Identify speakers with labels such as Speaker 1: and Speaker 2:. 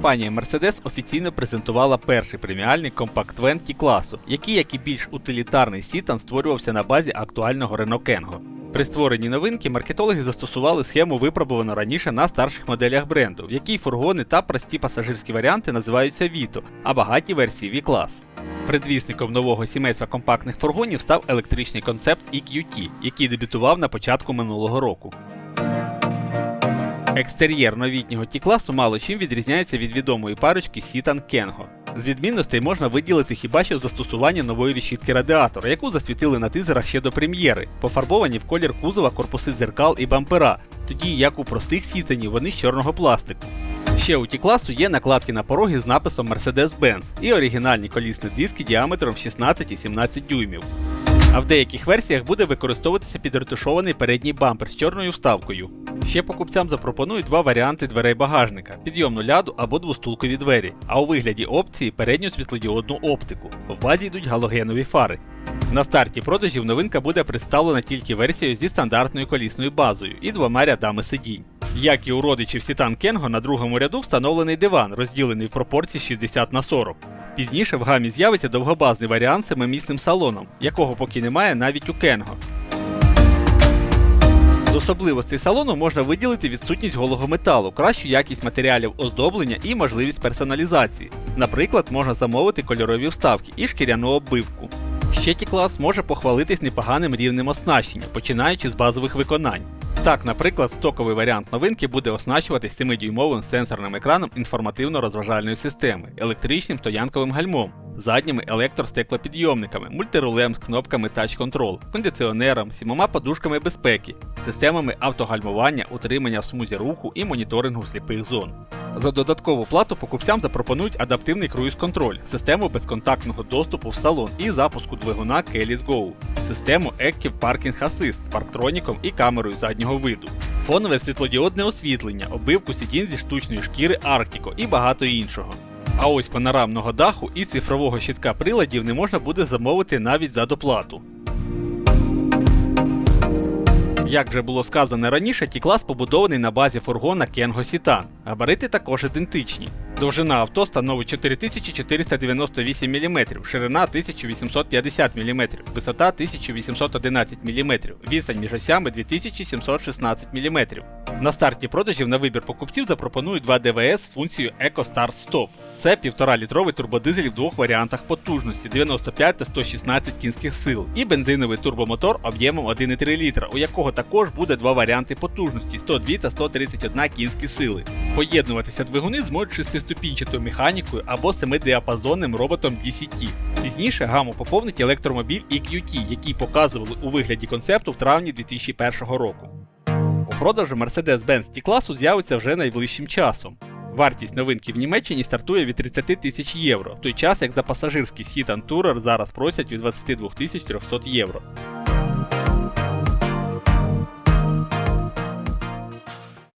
Speaker 1: компанія Mercedes офіційно презентувала перший преміальний компакт вен класу, який, як і більш утилітарний сітан, створювався на базі актуального Renault Kengo. При створенні новинки маркетологи застосували схему випробувану раніше на старших моделях бренду, в якій фургони та прості пасажирські варіанти називаються Vito, а багаті версії V-клас. Предвісником нового сімейства компактних фургонів став електричний концепт EQT, який дебютував на початку минулого року. Екстер'єр новітнього Ті-класу мало чим відрізняється від відомої парочки Сітан Кенго. З відмінностей можна виділити хіба що застосування нової решітки радіатора, яку засвітили на тизерах ще до прем'єри, пофарбовані в колір кузова корпуси дзеркал і бампера, тоді як у простих сітанів вони з чорного пластику. Ще у Ті-класу є накладки на пороги з написом Mercedes-Benz і оригінальні колісні диски діаметром 16 і 17 дюймів. А в деяких версіях буде використовуватися підретушований передній бампер з чорною вставкою. Ще покупцям запропонують два варіанти дверей багажника: підйомну ляду або двостулкові двері, а у вигляді опції передню світлодіодну оптику. В базі йдуть галогенові фари. На старті продажів новинка буде представлена тільки версією зі стандартною колісною базою і двома рядами сидінь. Як і у родичів Сітан Кенго, на другому ряду встановлений диван, розділений в пропорції 60 на 40. Пізніше в гамі з'явиться довгобазний варіант з семимісним салоном, якого поки немає навіть у Кенго. З особливостей салону можна виділити відсутність голого металу, кращу якість матеріалів оздоблення і можливість персоналізації. Наприклад, можна замовити кольорові вставки і шкіряну оббивку. Ще Ті-клас може похвалитись непоганим рівнем оснащення, починаючи з базових виконань. Так, наприклад, стоковий варіант новинки буде оснащуватись 7-дюймовим сенсорним екраном інформативно-розважальної системи, електричним стоянковим гальмом, задніми електростеклопідйомниками, мультирулем з кнопками Touch Control, кондиціонером, сімома подушками безпеки, системами автогальмування, утримання в смузі руху і моніторингу сліпих зон. За додаткову плату покупцям запропонують адаптивний круїз-контроль, систему безконтактного доступу в салон і запуску двигуна Keyless Go, систему Active Parking Assist з парктроніком і камерою заднього виду, фонове світлодіодне освітлення, обивку сидінь зі штучної шкіри Arctico і багато іншого. А ось панорамного даху і цифрового щитка приладів не можна буде замовити навіть за доплату. Як вже було сказано раніше, Ті-клас побудований на базі фургона Кенго Сітан. Габарити також ідентичні. Довжина авто становить 4498 мм, ширина 1850 мм, висота 1811 мм, відстань між осями 2716 мм. На старті продажів на вибір покупців запропонують два ДВС з функцією Eco Start Stop. Це 1,5-літровий турбодизель в двох варіантах потужності 95 та 116 кінських сил, і бензиновий турбомотор об'ємом 1,3 літра, у якого також буде два варіанти потужності 102 та 131 кінські сили. Поєднуватися двигуни зможуть шестиступінчатою механікою або семидіапазонним роботом DCT. Пізніше гаму поповнить електромобіль EQT, який показували у вигляді концепту в травні 2001 року. Продажу Mercedes-Benz T-класу з'явиться вже найближчим часом. Вартість новинки в Німеччині стартує від 30 тисяч євро, в той час як за пасажирський Сітан Tourer зараз просять від 22 300 євро.